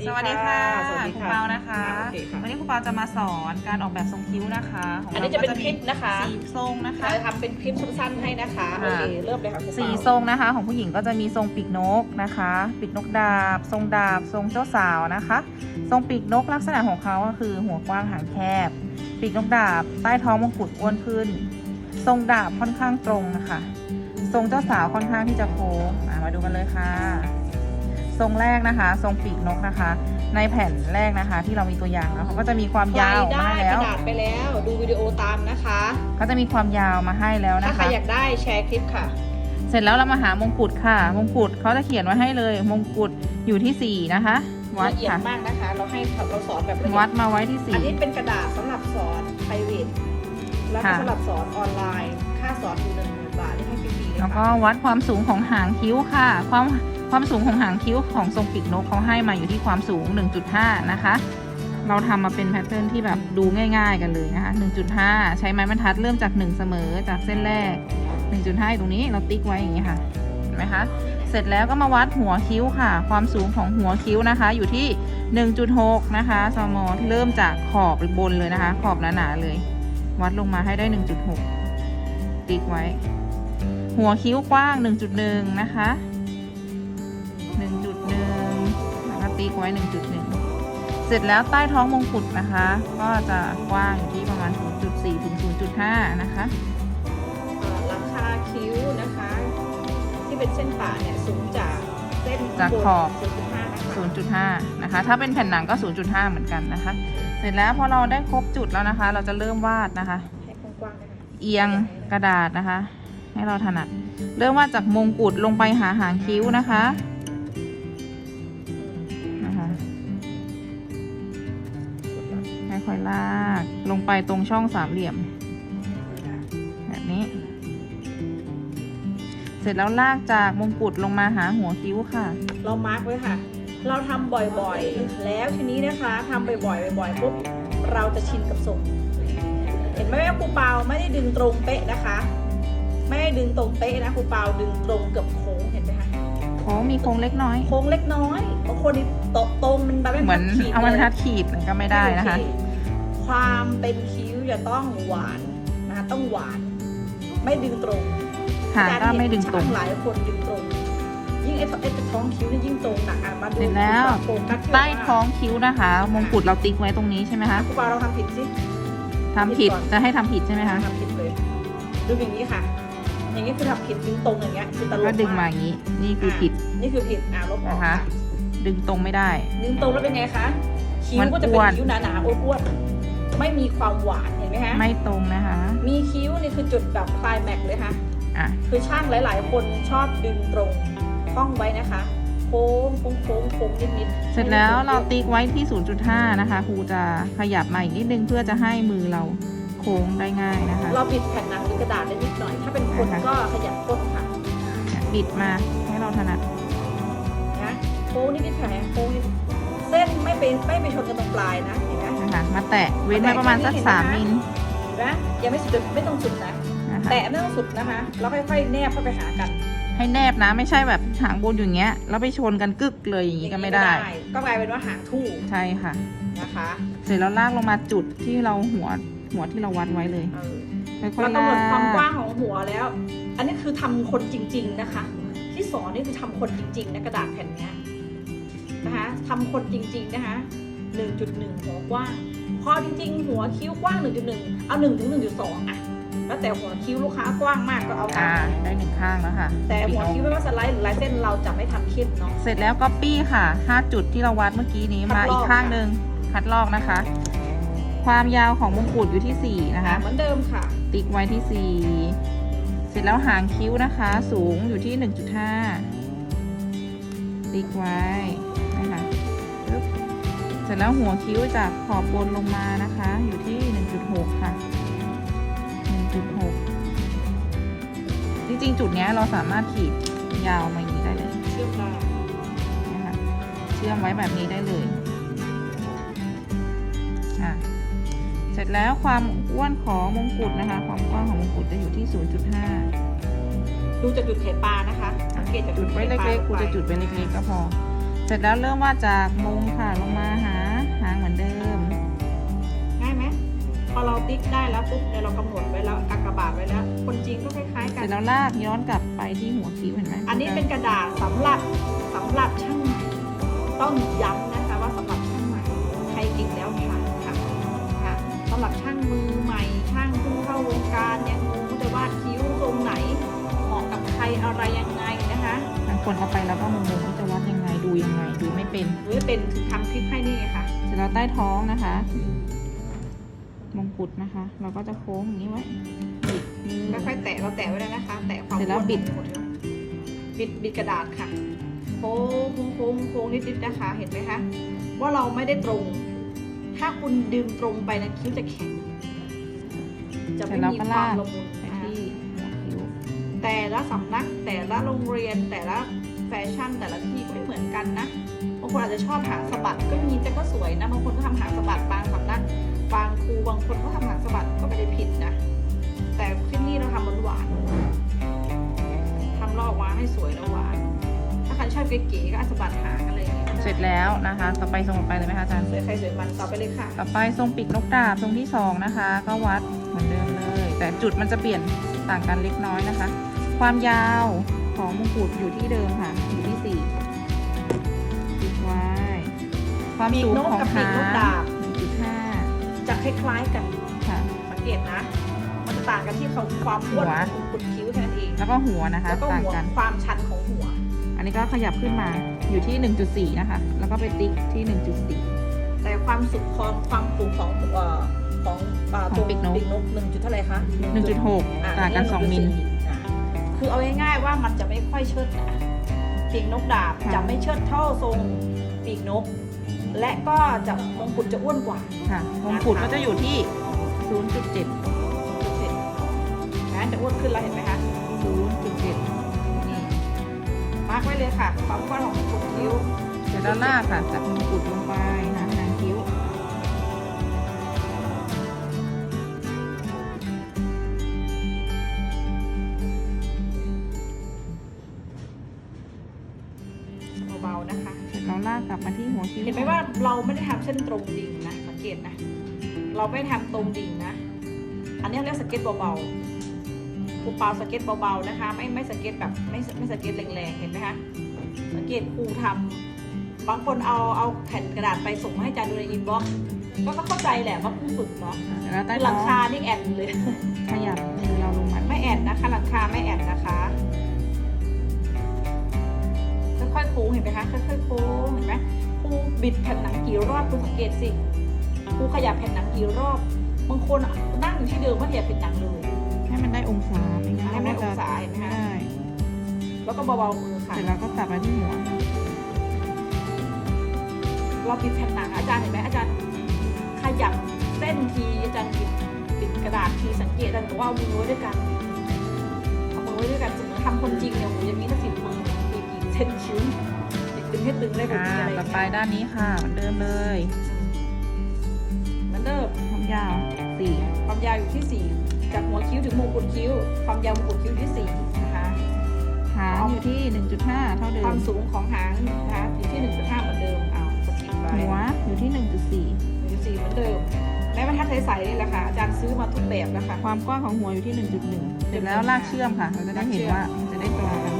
ดีสวัสดีค่ะสวัสดีครูค่ะเปานะคะอ่าโอเคค่ะวันนี้ครูเปาจะมาสอนการออกแบบทรงคิ้วนะคะขงอันรานี้จะเป็นก็คลิปนะคะ สีทรงนะคะ เราจะทำเป็นคลิปสั้นๆให้นะคะ โอค่ะเค เริ่มเลยค่ะครูสีเปาทรงนะคะ ของผู้หญิงก็จะมีทรงปีกนกนะคะ ปีกนกดาบ ทรงดาบ ทรงเจ้าสาวนะคะ ทรงปีกนกลักษณะของเขาก็คือหัวกว้างหางแคบ ปีกนกดาบ ใต้ท้องมงกุฎอ้วนขึ้น ทรงดาบค่อนข้างตรงนะคะ ทรงเจ้าสาวค่อนข้างที่จะโค้งอะมาดูกันเลยค่ะ ทรงแรกนะคะ ทรงปีกนกนะคะ ในแผ่นแรกนะคะ ที่เรามีตัวอย่างแล้วเขาก็จะมีความใครยาวได้มาให้กแล้วระดาษไปแล้วดูวิดีโอตามนะคะก็จะมีความยาวมาให้แล้วถ้านะใครคะ อยากได้แชร์คลิปค่ะ เสร็จแล้วเรามาหามงกุฎค่ะ มงกุฎเขาจะเขียนไว้ให้เลย มงกุฎอยู่ที่สี่นะคะ วัดละเอียดค่ะ มากนะคะ เราให้เราสอนแบบละเอียวัดมาไว้ที่อันสี่ นี้เป็นกระดาษสำหรับสอน private แล้วก็ค่ะ สำหรับสอนออนไลน์ ค่าสอนอยู่หนึ่งหมื่นบาทนี่ให้ฟรีๆเลยแล้วก็ค่ะวัดความสูงของหางคิ้วค่ะ ความ ความสูงของหางคิ้วของทรงปีกนกเขาให้มาอยู่ที่ความสูง 1.5 นะคะ เราทำมาเป็นแพทเทิร์นที่แบบดูง่าย ๆ กันเลยนะคะ 1.5 ใช้ไม้บรรทัดเริ่มจาก 1 เสมอจากเส้นแรก 1.5 ตรงนี้เราติ๊กไว้อย่างนี้ค่ะเห็นไหมคะเสร็จแล้วก็มาวัดหัวคิ้วค่ะ ความสูงของหัวคิ้วนะคะ อยู่ที่ 1.6 นะคะสมอเริ่มจากขอบบนเลยนะคะ ขอบหนาๆเลย วัดลงมาให้ได้ 1.6 ติ๊กไว้ หัวคิ้วกว้าง 1.1 นะคะ ก็ติ๊กไว้ 1.1 เสร็จแล้วใต้ท้องมงกุฎนะคะ ก็จะกว้างอยู่ที่ประมาณ 0.4 ถึง 0.5 นะคะเอ่อหลังคาคิ้วนะคะ ที่เป็นเส้นป่าเนี่ยสูงจากเส้นจากขอบ0.5นะคะ0.5 นะคะ ถ้าเป็นแผ่นหนังก็ 0.5 เหมือนกันนะคะ เสร็จแล้วพอเราได้ครบจุดแล้วนะคะ เราจะเริ่มวาดนะคะให้กว้างๆนะคะเอียงกระดาษนะคะ ให้เราถนัด เริ่มวาดจากมงกุฎลงไปหาหางคิ้วนะคะนะคะ ลงไปตรงช่องสามเหลี่ยม แบบนี้ เสร็จแล้วลากจากมงกุฎลงมาหาหัวคิ้วค่ะ เรามาร์กไว้ค่ะ เราทำบ่อยๆ แล้วทีนี้นะคะทำบ่อยๆบ่อยๆปุ๊บเราจะชินกับทรงเห็นไหมว่าครูเปาไม่ได้ดึงตรงเป๊ะนะคะ ไม่ได้ดึงตรงเป๊ะนะครูเปาดึงตรงเกือบโค้งเห็นไหมคะโค้งมีโค้งเล็กน้อย โค้งเล็กน้อยบางคนนี่ตรงตรงมันแบบเหมือนขีดเอามันลยทัดขีดก็ไม่ได้นะคะโอเความเป็นคิ้วจะต้องหวานนะคะต้องหวาน ไม่ดึงตรงหางก็ไม่ดึงตรงช่าหลายคนดึงตรง ยิ่งไอ้ไอ้ท้องคิ้วนี่ยิ่งตรงหนักอะมาดูเสร็จแล้วโฟกัสที่ใต้ว่าท้องคิ้วนะคะ มงกุฎเราติ๊กไว้ตรงนี้ใช่ไหมคะครูปาเราทำผิดสิทำผิดก่อนจะให้ทำผิดใช่ไหมคะทำผิดเลยดูอย่างนี้ค่ะอย่างนี้คือทำผิดดึงตรงอย่างเงี้ยคือตลกก็ดึงมาอย่างนี้ นี่คือผิด นี่คือผิดอะลบออกนะคะค่ะดึงตรงไม่ได้ ดึงตรงแล้วเป็นไงคะ คิ้มัวนก็จะเป็อ้นวนคิ้วหนาๆอ้วนๆ ไม่มีความหวานเห็นไหมคะไม่ตรงนะคะ มีคิ้วนี่คือจุดแบบคลายแม็กซ์เลยค่ะอะคือช่างหลาย ๆ คนชอบดึงตรงท่องไว้นะคะ โค้งโค้งโค้งโค้งนิดๆเสร็จแล้วเราให้มันติ๊กไว้ที่ 0.5 นะคะครูจะขยับมาอีกนิดนึงเพื่อจะให้มือเราโค้งได้ง่ายนะคะ เราบิดแผ่นหนังหรือกระดาษได้นิดหน่อย ถ้าเป็นคนนะคะก็ขยับก้นค่ะ บิดมาให้เราถนัดนะโค้งนิดๆค่ะโค้งนิดเส้นไม่เป็นไม่ไปชนกันตรงปลายนะเห็ นไหมนะคะ มาแตะเว้นไว้ประมาณสักมาแตะแค่นี้3มิลเห็นไหมยังไม่สุดไม่ต้องสุดนะ นะคะแต่ไม่ต้องสุดนะคะแล้วค่อยๆแนบเข้าไปหากันให้แนบนะ ไม่ใช่แบบหางบนอยู่อย่างเงี้ยแล้วไปชนกันกึกเลยอย่างงี้ก็ไม่ได้ ก็กลายเป็นว่าหางทู่ใช่ค่ะ นะคะเสร็จแล้วลากลงมาจุดที่เราหัวหัวที่เราวัดไว้เลยเออค่อยเราๆกำหนลาดความกว้างกของหัวแล้ว อันนี้คือทำคนจริง ๆนะคะ ที่สอนนี่คือทำคนจริงๆนะกระดาษแผ่นเนี้ยนะคะทำคนจริง ๆนะคะ 1.1 หัวกว้างพอจริง ๆ หัวคิ้วกว้าง 1.1 เอา1ถึง1.2 อะ แล้วแต่หัวคิ้วลูกค้ากว้างมากก็เอาตาอ่ามได้หนึ่งข้างแล้วค่ะแต่หัวคิ้วไม่ว่าสไลด์หรือลายเส้นเราจะไม่ทำเข้มเนาะ เสร็จแล้วก็ปี้ค่ะ 5 จุดที่เราวัดเมื่อกี้นี้คัมาดลอกอีกข้างหนึ่งคัดลอกนะคะ ความยาวของมงกุฎอยู่ที่ 4 นะคะ เหมือนเดิมค่ะ ติ๊กไว้ที่ 4 เสร็จแล้วหางคิ้วนะคะ สูงอยู่ที่ 1.5 ติ๊กไว้นะคะปึ๊บเส ร็จแล้วหัวคิ้วจากขอบบนลงมานะคะ อยู่ที่ 1.6 ค่ะ 1.6 จริงๆ จุดเนี้ยเราสามารถขีดยาวมาอย่างนี้ได้เลยเชื่อมได้นะคะเชื่อมไว้แบบนี้ได้เลยอะเสร็จแล้วความอ้วนของมงกุฎนะคะ ความกว้างของมงกุฎจะอยู่ที่ 0.5 ดูจากจุดไข่ปลานะคะสังเกตจากจุดไว้ข่ปาเล็กๆงกูไปจะจุดไว้เล็กๆก็พอเสร็จแล้วเริ่มวาดจากมุมค่ะลงมาหาหางเหมือนเดิม ง่ายไหมพอเราติ๊กได้แล้วปุ๊บเนี่ยเรากำหนดไว้แล้วกากบาทไว้แล้ว คนจริงก็คล้ายๆเสกัร็น จแล้วลากย้อนกลับไปที่หัวคิ้วเห็นไหมอันนี้เป็นกระดาษสำหรับสำหรับช่างใหม่ต้องย้ำนะคะว่าสำหรับช่างใหม่ใครเก่งแล้วผ่านค่ะค่ะสำหรับช่างมือใหม่ ช่างเพิ่งเข้าวงการยังงงว่าจะวาดคิ้วตรงไหนเหมาะกับใครอะไรยังไงนะคะ บางคนเอาไปแล้วก็งงๆว่าจะวัดยังไง ดูยังไงดูไม่เป็นหรือเป็นถึงทำคลิปให้นี่ไงค่ะเสร็จแล้วใต้ท้องนะคะ มงกุฎนะคะ เราก็จะโค้งอย่างนี้ไว้บิดมือค่อยๆแตะเราแตะไว้แล้วนะคะ แตะความเสร็จแล้วอ้นบิดหมดเลยบิดบิดกระดาษค่ะโค้งโค้งโค้งโค้งนิดๆนะคะ เห็นไหมคะว่าเราไม่ได้ตรง ถ้าคุณดึงตรงไปนะคิ้วจะแข็ง จะไม่มีความละมุนไปนะคะที่หัวคิ้วแต่ละสำนักแต่ละโรงเรียนแต่ละแฟชั่นแต่ละที่ก็ไม่เหมือน กันนะบางคนอาจจะชอบหางสะบัดก็มีแต่ก็สวยนะบางคนก็ทำหางสะบัดบางสำนักบางครูบางคนก็ทำหางสะบัดก็ไม่ได้ผิดนะ แต่ที่นี่เราทำหวานๆทำลอกมาให้สวยแล้วหวานถ้าใครชอบเก๋ๆก็อาจจะบัดหางอะไรอย่างเงี้ยก็ได้เสร็จแล้วนะคะ ต่อไปทรงต่อไปเลยไหมคะอาจารย์สวยใครสวยมันต่อไปเลยค่ะ ต่อไปทรงปีกนกดาบทรงที่สองนะคะ ก็วัดเหมือนเดิมเลย แต่จุดมันจะเปลี่ยนต่างกันเล็กน้อยนะคะ ความยาวของมงกุฎอยู่ที่เดิมค่ะ ความสูงของปีกนกกับปีกหางนกดาบหนึ่งจุดห้าจะคล้ายๆกันค่ะ สังเกตนะ มันจะต่างกันที่เขาความอ้วนหัว ของขุดคิ้วแค่นั้นเองแล้วก็หัวนะคะแล้วก็ต่างหัวกัน ความชันของหัว อันนี้ก็ขยับขึ้นมาอยู่ที่ 1.4 นะคะ แล้วก็ไปติ๊กที่ 1.4 แต่ความสุดความความสูงของเอ่อของเอ่อของตัวปีกนก ปีกนกหนึ่งจุดเท่าไหร่คะ1.6อะต่างกัน1.4 2มิล อะคือเอาง่ายๆว่ามันจะไม่ค่อยเชิดนะปีกนกดาบค่ะ จะไม่เชิดเท่าทรงปีกนก และก็จะมงกุฎจะอ้วนกว่า ค่ะมงกุฎก็จะอยู่ที่0.7นะจะอ้วนขึ้นแล้วเห็นไหมคะ 0.7 นี่ มาร์กไว้เลยค่ะความกว้างของขุดคิ้ว เดี๋ยวด้านล่างค่ะจากมงกุฎลงไปหา หัวคิ้วเห็นไหมว่าเราไม่ได้ทำเส้นตรงดิ่งนะสังเกตนะ เราไม่ทำตรงดิ่งนะ อันนี้เรียกสเก็ตเบาๆครูเปาสเก็ตเบาๆนะคะ ไม่ไม่สเก็ตแบบไม่ไม่สเก็ตแรงๆเห็นไหมคะสังเกตครูทำบางคนเอาเอาแผ่นกระดาษไปส่งมาให้อาจารย์ดูในอินบ็อกซ์ก็ก็เข้าใจแหละว่าเพิ่งฝึกเนาะเสร็จแล้วใต้คือหท้ลัองงคานี่แอนเลยขยับมือเราลงมาไม่แอนนะคะ หลังคาไม่แอนนะคะค่อยๆโค้งเห็นไหมคะค่อยๆโค้งเห็นไหมค รูบิดแผ่นหนังกี่รอบคุณสังเกตสิครูขยับแผ่นหนังกี่รอบบางคนอะนั่งอยู่ที่เดิมไม่ขยับแผ่นหนังเลย ให้มันได้องศาไม่งั้นให้มันได้เรองศาจะเห็นไหมคะไม่ได้แล้วก็เบาๆมือค่ะเสร็จแล้วก็กลับมาที่หัวเราบิดแผ่นหนังอาจารย์เห็นไหมอาจารย์ขยับเส้นทีอาจารย์บิดบิดกระดาษทีสังเกตอาจารย์บอกว่าเอามือไว้ด้วยกันเอามือไว้ด้วยกันสมมติทำคนจริงเนี่ยโอ้โหอย่างนี้ถ้าสิบมือมีกี่เส้นคิ้วดึ งให้ตึงได้แบบอ่านี้อะไรอต่อย่างไปเงี้ยด้านนี้ค่ะเหมือนเดิมเลยเหมือนเดิมความยาวสี่ความยาวอยู่ที่4จากหัวคิ้วถึงมงกุฎคิ้ว ความยาวมงกุฎคิ้วที่4นะคะหางอยู่ที่1.5เท่าเดิความมสูงของหางนะคะอยู่ที่1.5เหมือนเดิมเอาสกิปไปหัวอยู่ที่1.4เหมือนเดิมแม้บรรทัดใสๆนี่แหละค่ะอาจารย์ซื้อมาทุกแบบแล้วค่ะ1.4ความกว้างของหัวอยู่ที่1.1เสร็จแล้วลากเชื่อมค่ะ เราจะได้เห็นว่ามันจะได้ตรงกัน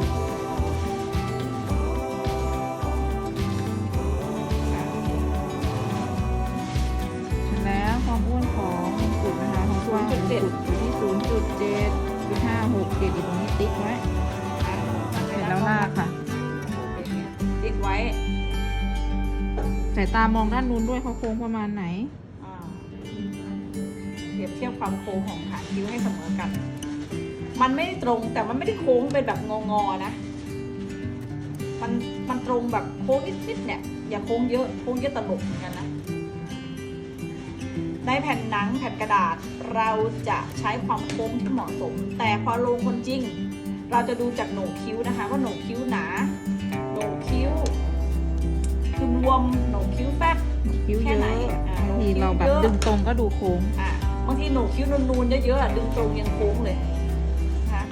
ายตามองด้านนู้นด้วยเขาโค้งประมาณไหน อ่าเปรียบเทียบความโค้งของหางคิ้วให้เสมอกัน มันไม่ได้ตรงแต่มันไม่ได้โค้งเป็นแบบงอๆนะ มันมันตรงแบบโค้งนิดๆเนี่ย อย่าโค้งเยอะโค้งเยอะตลกเหมือนกันนะในแผ่นหนังแผ่นกระดาษเราจะใช้ความโค้งที่เหมาะสม แต่พอลงคนจริง เราจะดูจากโหนกคิ้วนะคะ ว่าโหนกคิ้วหนา วมโหนกคิ้วแฟบคิ้วแค่เยไหนอะอ่าบางทีคิ้วเราแบบเยอะดึงตรงก็ดูโค้ง อะบางทีโหนกคิ้วนูนๆเยอะๆอะดึงตรงยังโค้งเลยนะคะ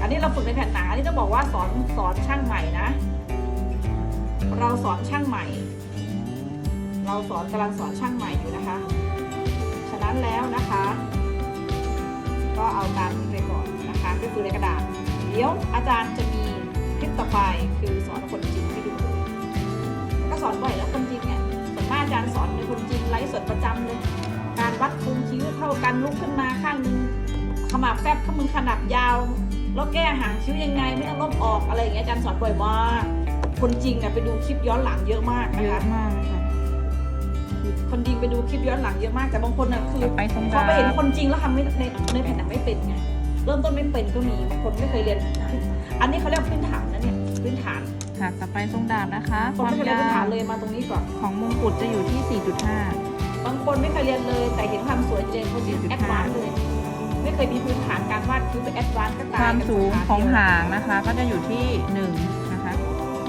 อันนี้เราฝึกในแผ่นหนาอันนี้ต้องบอกว่าสอนสอนช่างใหม่นะเเราสอนช่างใหม่ เราสอนกำลังสอนช่างใหม่อยู่นะคะ ฉะนั้นแล้วนะคะ ก็เอาตามนี้ไปก่อนนะคะไปฝึกในกระดาษ เดี๋ยวอาจารย์จะมีคลิปต่อไปคือสอน สอนบ่อยแล้วคนจริงเนี่ยส่วนมากอาจารย์สอนในคนจริงไลฟ์สดประจำเลย การวัดโครงคิ้วเท่ากันลุกขึ้นมาข้างหนึงขมับแฟบข้างมึงขนาบยาว แล้วแก้หางคิ้วยังไงไม่ต้องลบออกอะไรอย่างเงี้ยอาจารย์สอนบ่อยมากคนจริงอะไปดูคลิปย้อนหลังเยอะมากนะเยคะอะมากเลยค่ะคนจริงไปดูคลิปย้อนหลังเยอะมากแต่บางคนอะคือต่อไปทรงพอดาไปเห็นคนจริงแล้วทำไม่ในในแผ่นหนังไม่เป็นไงเริ่มต้นไม่เป็นก็มีบางคนไม่เคยเรียน อันนี้เขาเรียกพื้นฐานนะเนี่ยพื้นฐาน ค่ะต่อไปทรงดาบนะคะคคนวามไม่เคยเรียนยาพื้นฐานวเลยมาตรงนี้ก่อน ของมงกุฎจะอยู่ที่ 4.5 บางคนไม่เคยเรียนเลย แต่เห็นความสวยจะเรียนคนที่4.5แอดวานซ์เลย ไม่เคยมีพื้นฐานการวาดคิ้วเป็นแอดวานซ์ก็ตายความสูงกันของเดียวหางนะคะ ก็จะอยู่ที่ 1 นะคะ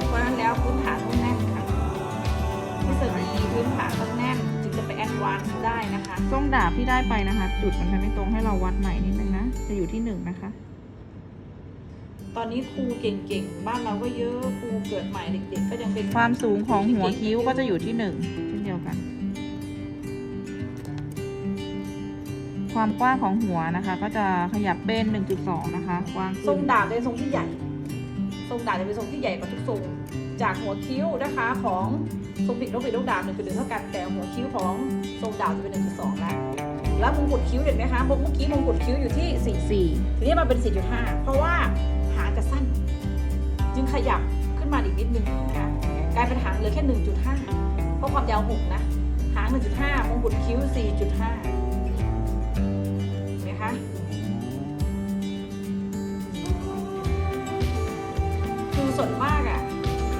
เพราะฉะนั้นแล้วพื้นฐานต้องแน่นค่ะทฤษฎีพื้นฐานต้องแน่นจึงจะไปแอดวานซ์ได้นะคะ ทรงดาบที่ได้ไปนะคะ จุดมันจะไม่ตรงให้เราวัดใหม่นิดนึงนะ จะอยู่ที่ 1 นะคะ ตอนนี้ครูเก่งๆ บ้านเราก็เยอะครูเกิดใหม่เด็กๆ ก็ยังเป็นความสูงของหัวคิ้วก็จะอยู่ที่1เช่นเดียวกัน ความกว้างของหัวนะคะ ก็จะขยับเป็น 1.2 นะคะกว้างทขึ้รนงดาบเป็นทรงที่ใหญ่ ทรงดาบจะเป็นทรงที่ใหญ่กว่าทุกทรง จากหัวคิ้วนะคะของทรงปิดนกปิดนกดาบหนึ่งจุดหนึ่งเท่ากันแต่หัวคิ้วของทรงดาบจะเป็นหนึ่งจุดสองแล้วแล้วมงกุฎคิ้วเห็นไหมคะเมื่อกี้มงกุฎคิ้วอยู่ที่สี่4ทีนี้มาเป็น4.5เพราะว่า ขยับขึ้นมาอีกนิดนึงนะคะกลายเป็นหางเหลือแค่ 1.5 เพราะความยาว 6 นะ หาง 1.5มงกุฎคิ้ว 4.5 เห็นไหมคะคือส่วนมากอะ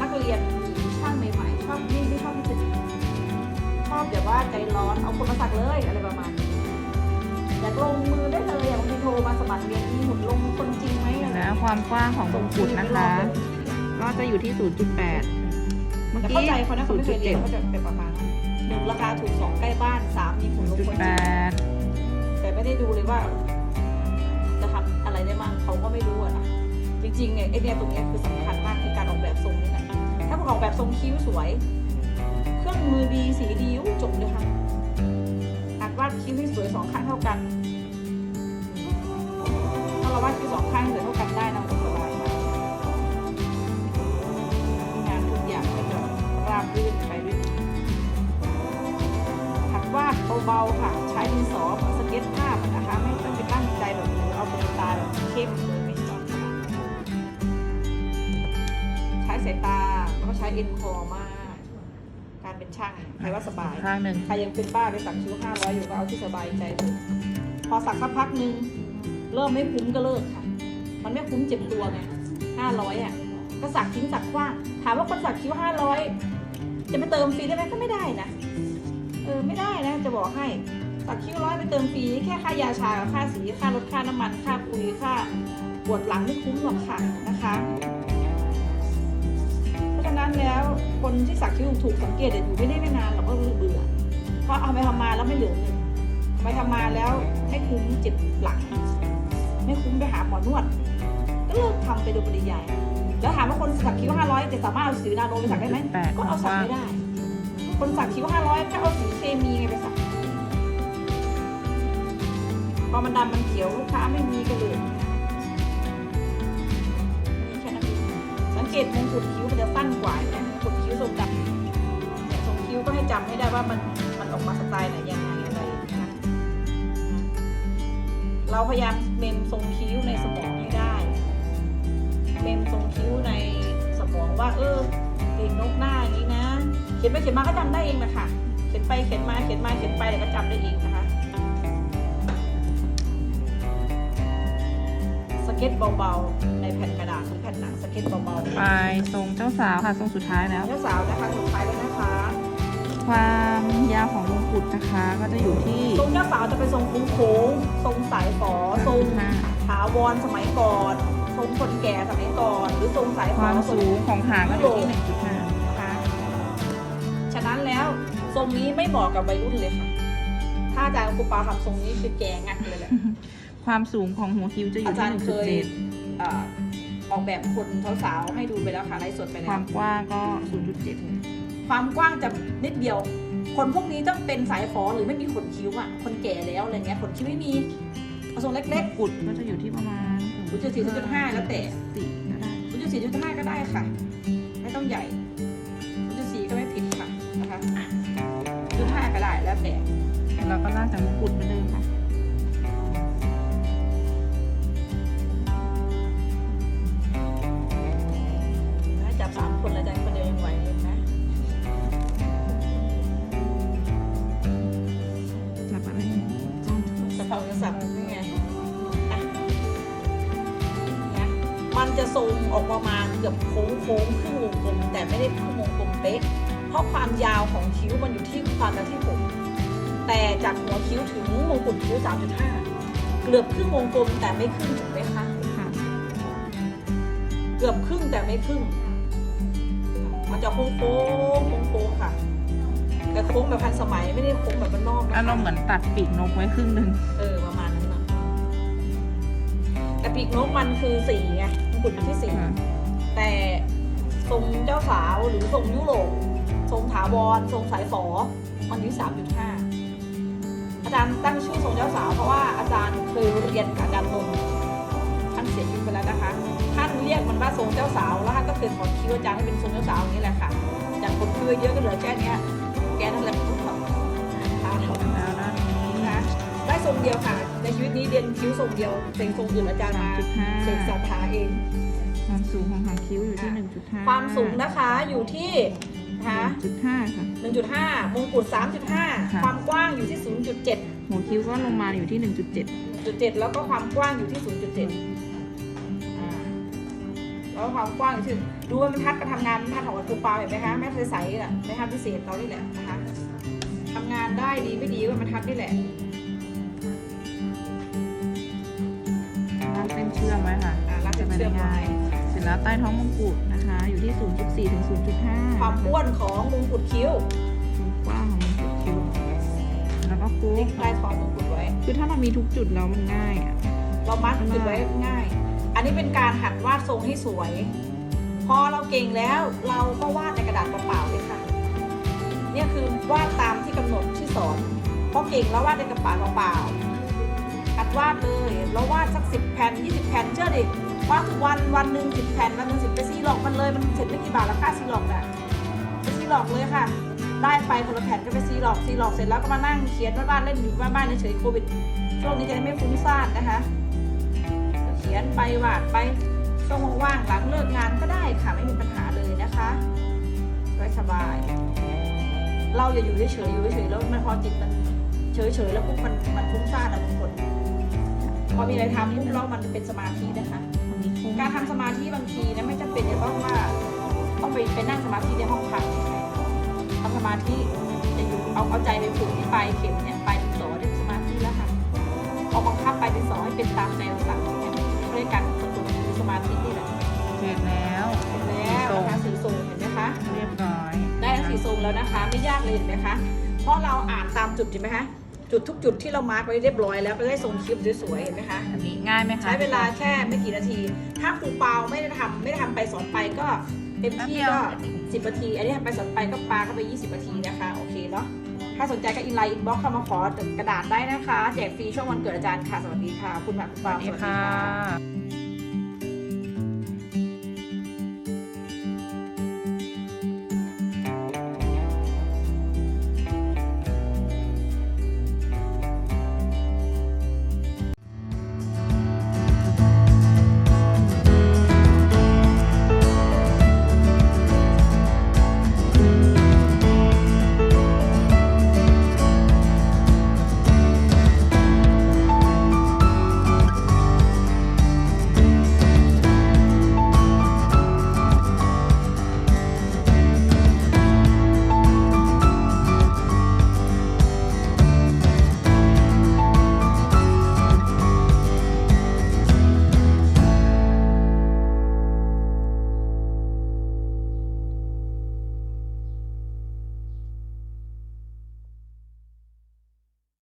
นักเรียนช่างใหม่ๆชอบไม่ไม่ชอบที่จะชอบแบบว่าใจร้อนเอาคนมาสักเลยอะไรประมาณนี้อยากลงมือได้เลยอยากบางทีโทรมาสมัครเรียนมีหุ่นลงคนจริงไหมอะไรแล้วความกว้างของมงกุฎนะคะ ก็จะอยู่ที่ 0.8 เมื่อแต่กี้เข้าใจเขานะเขาไม่เคยเรียนเขาจะเป็นประมาณนั้นหนึ่งราคาถูกสองใกล้บ้านสามมีหุ่นลงคนจริง0.8 แต่ไม่ได้ดูเลยว่า จะทำอะไรได้บ้างเขาก็ไม่รู้อะนะจริงๆเนี่ยไอเนี่ยตรงเนี้ยคือสำคัญมากคือการออกแบบทรงนี่แหละถ้าคุณออกแบบทรงคิ้วสวย เครื่องมือดีสีดีอุ๊ยจบเลยค่ะการวาดคิ้วให้สวยสองข้างเท่ากันถ้าเราวาดคิ้วสองข้างให้สวยเท่ากัน เบาๆค่ะ ใช้ดินสอเหมือนสเก็ตภาพอะนะคะ ไม่ต้องไปตั้งใจแบบเอาเป็นตาแบบเข้มเลยไม่ต้องขนาดนั้นใช้สายตาแล้วก็ใช้เอ็นคอมาก การเป็นช่างใครว่าสบายข้างหนึ่งใครยังเป็นบ้าไปสักคิ้วห้าร้อยอยู่ก็เอาที่สบายใจเถอะพอสักสักพักหนึ่งเริ่มไม่คุ้มก็เลิกค่ะ มันไม่คุ้มเจ็บตัวไงห้าร้อยอะก็สักทิ้งสักกว้าง ถามว่าคนสักคิ้วห้าร้อยจะไปเติมฟรีได้ไหมก็ไม่ได้นะ เออไม่ได้นะจะบอกให้สักคิ้วร้อยไปเติมฟรีแค่ค่ายาชากับค่าสีค่ารถค่าน้ำมันค่าปุ๋ยค่าปวดหลังไม่คุ้มหรอกค่ะนะคะ เพราะฉะนั้นแล้วคนที่สักคิ้วถูกสังเกตอยู่ไม่ได้ไม่นานเราก็รู้เบื่อเพราะเอาไปทำมาแล้วไม่เหลือเงินไปทำมาแล้วไม่คุ้มเจ็บหลัง ไม่คุ้มไปหาหมอนวด ก็เลิกทำไปโดยปริยายแล้วถามว่าคนสักคิ้วห้าร้อยจะสามารถเอาสีนาโนไปสักได้ไหมก็เอาสักไม่ได้ คนสักคิ้วห้าร้อยก็เอาสีเคมีไงไปสักพอมันดำมันเขียวลูกค้าไม่มีก็เลยมีแค่นั้นเองสังเกตมงกุฎคิ้วมันจะสั้นกว่าเนี่ยมงกุฎคิ้วทรงดำเนี่ยทรงคิ้วก็ให้จำให้ได้ว่ามันมันออกมาสไตล์ไหนยังไงอะไรนะเราพยายามเมมทรงคิ้วในสมองให้ได้ เมมทรงคิ้วใน ขียนไปเขียนมาก็จำได้เองนะคะเขียนไปเขียนมาเขียนมาเขียนไปเดี๋ยวก็จำได้เองนะคะ สเก็ตเบาๆในแผ่นกระดาษหรือแผ่นหนังสเก็ตเบาไปทรงเจ้าสาวค่ะทรงสุดท้ายแล้วๆเจ้าสาวนะคะสุดท้ายแล้วนะคะ ความยาวของมงกุฎนะคะ ก็จะอยู่ที่ทรงเจ้าสาวจะเป็นทรงโค้งๆทรงสายฝอทรง5ถาวรสมัยก่อนทรงคนแก่สมัยก่อน หรือทรงสายฝคอวามทรงสูงของหางก็อยู่ที่1.5นะคะ ทรงนี้ไม่เหมาะกับวัยรุ่นเลยค่ะ ถ้าอาจารย์ครูปาทำทรงนี้คือแกงักเลยแหละ ความสูงของหัวคิ้วจะอยู่อาจารย์เคยที่เอ่อออกแบบคนสาวๆให้ดูไปแล้วค่ะไลฟ์สดไปคแล้ว วามกว้างก็ 0.7 ความกว้างจะนิดเดียว คนพวกนี้ต้องเป็นสายฝอหรือไม่มีขนคิ้วอะ คนแก่แล้วอะไรเงี้ยขนคิ้วไม่มีเอาทรงเล็ก กุดก็จะอยู่ที่ประมาณ0.4 0.5แล้วแต่สี่ก็ได้ๆ0.4 0.5ก็ได้ค่ะ ไม่ต้องใหญ่0.4ก็ไม่ผิดค่ะนะคะ 0.5ก็ได้แล้วเราก็ลากจากมงกุฎมือนเดิมค่ะจับสามคนแล้วจันคนเดียวยังไหวเลยนะจับอะไรสะเพาจะสับนี่ไงนะมันจะทรงออกประมาณเกือบโค้งโค้งๆครึ่งวงกลมแต่ไม่ได้ครึ่งวงกลมเป๊ะเพราะความยาวของคิ้วมันอยู่ที่ความยาวที่ผม แต่จากหัวคิ้วถึงมงกุฎคิ้ว 3.5 เกือบครึ่งวงกลมแต่ไม่ครึ่งถูกไหมคะค่ะเกือบครึ่งแต่ไม่ครึ่ง มันจะโค้งโค้งโค้งโค้งๆค่ะ แต่โค้งแบบพันสมัยไม่ได้โค้งแบบบ้านนอกนะคะอารมณ์เหมือนตัดปีกนกไว้ครึ่งหนึ่งเออประมาณนั้นนะแต่ปีกนกมันคือสีไงมงกุฎอยู่ที่สีค่ะแต่ทรงเจ้าสาวหรือทรงยุโรปทรงถาวรทรงสายฝอมันอยู่สามจุดห้าอา จารย์ตั้งชื่อทรงเจ้าสาวเพราะว่าอาจารย์เคยเรียนกับอาจารย์นนท์ท่านเสียชีวิตไปแล้วนะคะ ท่านเรียกมันว่าทรงเจ้าสาว แล้วท่านก็เคยถอดคิ้วอาจารย์ให้เป็นทรงเจ้าสาวอย่างนี้แหละค่ะ จากคนคิ้วเยอะก็เหลือแค่เนี้ยแกนั่นแหละเป็นคนทำทาเท่านั้นแล้วด้านนี้นะคะได้ทรงเดียวค่ะ ในชีวิตนี้เรียนคิ้วทรงเดียวเป็นทรงอื่นอาจารย์มาเสกสรรหาเอง ความสูงของหางคิ้วอยู่ที่ 1.5 ความสูงนะคะอยู่ที่นะคะ1.5ค่ะ1.5มงกุฎค่ะ3.5 ความกว้างอยู่ที่ 0.7 หัวคิ้วก็ลงมาอยู่ที่ 1.7 0.7แล้วก็ความกว้างอยู่ที่0.7อ่าแล้วความกว้างอยู่ที่ดูว่ามันทัดการทำงานมันทัดของวัตถุปลาเห็นไหมคะแม่ใสๆน่ะแม่ทัดพิเศษเรานี่แหละนะคะทำงานได้ดีไม่ดีก็มันทัดนี่แหละลากเส้นเชื่อมไว้ค่ะอ่ารัดเชื่อมไว้เสร็จแล้วใต้ท้องมงกุฎนะคะ อยู่ที่ 0.4 ถึง 0.5ความอ้วนของมงกุฎคิ้ว แล้วก็โค้งนี่ใต้ท้องมงกุฎไว้ คือถ้าเรามีทุกจุดแล้วมันง่ายอะ เรามัดจุดไว้ง่าย อันนี้เป็นการหัดวาดทรงให้สวย พอเราเก่งแล้วเราก็วาดในกระดาษเปล่าๆเลยค่ะ เนี่ยคือวาดตามที่กำหนดที่สอนพอเก่งแล้ววาดในกระดาษเปล่าๆหัดวาดเลยแล้ววาดสักสิบแผ่นยี่สิบแผ่นเชื่อดิวาดทุกวันวันหนึ่งสิบแผ่นวันหนึ่งสิบไปซีหลอกมันเลยมันเสร็จไม่กี่บาทแล้วค่าซีหลอกอะไปซีหลอกเลยค่ะ ได้ไปคนละแผ่นก็ไปซีหลอกซีหลอกเสร็จแล้วก็มานั่งเขียนบ้านๆเล่นอยู่บ้านๆเฉยๆโควิดช่วงนี้จะได้ไม่ฟุ้งซ่านนะคะเขียนไปวาดไปช่วงว่างๆหลังเลิกงานก็ได้ค่ะไม่มีปัญหาเลยนะคะสบายเราอย่าอยู่เฉยๆอยู่เฉยๆแล้วมันพอจิตมันเฉยๆแล้วปุ๊บมันมันฟุ้งซ่านอะบางคนพอมีอะไรทำปุ๊บแล้วมันเป็นสมาธินะคะ การทำสมาธิบางทีนะไม่จำเป็นจะต้องว่าต้องไปไปนั่งสมาธิในห้องพัก สมาธิจะอยู่เอาเอาใจไปผูกที่ปลายเข็มเนี่ยปลายดินสอเนี่ยสมาธิแล้วค่ะเอาบังคับปลายดินสอให้เป็นตามใจเราสั่งเนี่ยด้วยการสะกดหรือสมาธินี่แหละเสร็จแล้วเสร็จแล้วนะคะสีทรงเห็นไหมคะเรียบร้อยได้ทั้งสีทรงแล้วนะคะ ไม่ยากเลยเห็นไหมคะเพราะเราอ่านตามจุดเห็นไหมคะจุดทุกจุดที่เรามาร์กไว้เรียบร้อยแล้วก็ได้ทรงคลิปสวยๆเห็นไหมคะอันนี้ง่ายไหมคะใช้เวลาแค่ไม่กี่นาที ถ้าครูเปาไม่ได้ทำไม่ได้ทำไปสอนไปก็ เต็มที่ก็10นาที อันนี้ทำไปสอนไปก็ปาเข้าไป 20นาทีนะคะ โอเคเนาะ ถ้าสนใจก็อินไลน์อินบ็อกเข้ามาขอกระดาษได้นะคะ แจกฟรีช่วงวันเกิดอาจารย์ค่ะ สวัสดีค่ะ คุณหมากคุณสเปาวัสดีค่ะ